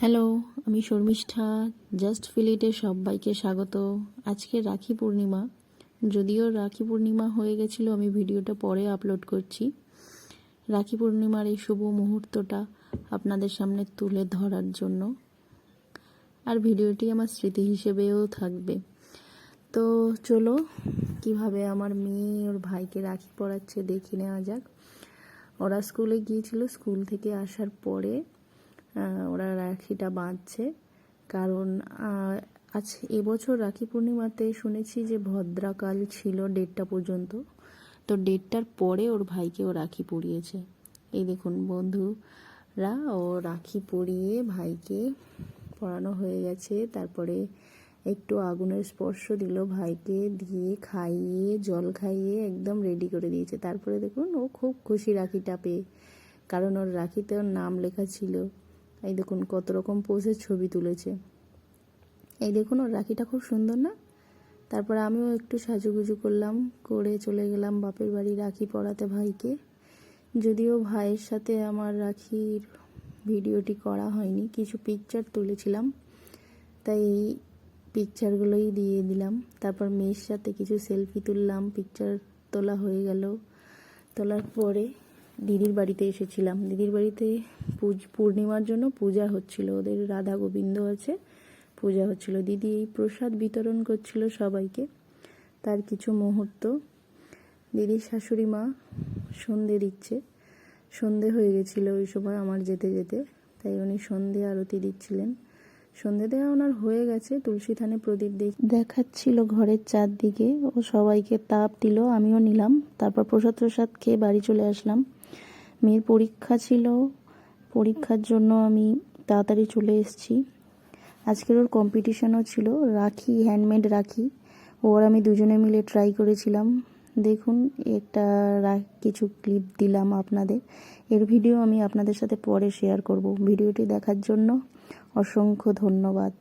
Hello, আমি Sharmistha just ফিলিটে সবাইকে স্বাগত। আজকে রাখি পূর্ণিমা। যদিও রাখি পূর্ণিমা হয়ে গেছিল, আমি ভিডিওটা পরে আপলোড করছি। রাখি পূর্ণিমার এই শুভ মুহূর্তটা আপনাদের সামনে তুলে ধরার জন্য। আর ভিডিওটি আমার স্মৃতি হিসেবেও থাকবে। তো চলো, কীভাবে আমার মেয়ে ওর ভাইকে রাখি পড়াচ্ছে দেখে নেওয়া যাক। ওরা স্কুলে গিয়েছিল, স্কুল থেকে আসার পরে ওরা রাখিটা বাঁধছে। কারণ আজ এবছর রাখি পূর্ণিমাতে শুনেছি যে ভদ্রাকাল ছিল ডেটটা পর্যন্ত। তো ডেটটার পরে ওর ভাইকে ও রাখি পরিয়েছে। এই দেখুন বন্ধুরা, ও রাখি পরিয়ে ভাইকে পরানো হয়ে গেছে। তারপরে একটু আগুনের স্পর্শ দিল ভাইকে দিয়ে, খাইয়ে, জল খাইয়ে একদম রেডি করে দিয়েছে। তারপরে দেখুন ও খুব খুশি রাখিটা পেয়ে। কারণ ওর রাখিতে ওর নাম লেখা ছিল। এই দেখুন, কত রকম পোজের ছবি তুলেছে। এই দেখুন, ওর রাখিটা খুব সুন্দর না? তারপর আমিও একটু সাজুগুজু করলাম, করে চলে গেলাম বাপের বাড়ি রাখি পরাতে ভাইকে। যদিও ভাইয়ের সাথে আমার রাখির ভিডিওটি করা হয়নি, কিছু পিকচার তুলেছিলাম। তাই এই পিকচারগুলোই দিয়ে দিলাম। তারপর মেয়ের সাথে কিছু সেলফি তুললাম পিকচার তোলা হয়ে গেল। তোলার পরে দিদির বাড়িতে এসেছিলাম। দিদির বাড়িতে পুজ- পূর্ণিমার জন্য পূজা হচ্ছিল। ওদের রাধা গোবিন্দ আছে, পূজা হচ্ছিল। দিদি এই প্রসাদ বিতরণ করছিল সবাইকে, তার কিছু মুহূর্ত। দিদির শাশুড়ি মা সন্ধে দিচ্ছে। সন্ধে হয়ে গেছিল ওই সময় আমার যেতে যেতে, তাই উনি সন্ধে আরতি দিচ্ছিলেন। সন্ধে দেওয়া ওনার হয়ে গেছে, তুলসী থানে প্রদীপ দেখ- দেখাচ্ছিল ঘরের চারদিকে। ও সবাইকে তাপ দিল, আমিও নিলাম। তারপর প্রসাদ প্রসাদ খেয়ে বাড়ি চলে আসলাম। মেয়ের পরীক্ষা ছিল। পরীক্ষার জন্য আমি তাড়াতাড়ি চলে এসেছি। আজকের ওর কম্পিটিশনও ছিল, রাখি হ্যান্ডমেড রাখি। ওর আমি দুজনে মিলে ট্রাই করেছিলাম। দেখুন, একটা কিছু ক্লিপ দিলাম আপনাদের। এর ভিডিও আমি আপনাদের সাথে পরে শেয়ার করব। ভিডিওটি দেখার জন্য অসংখ্য ধন্যবাদ।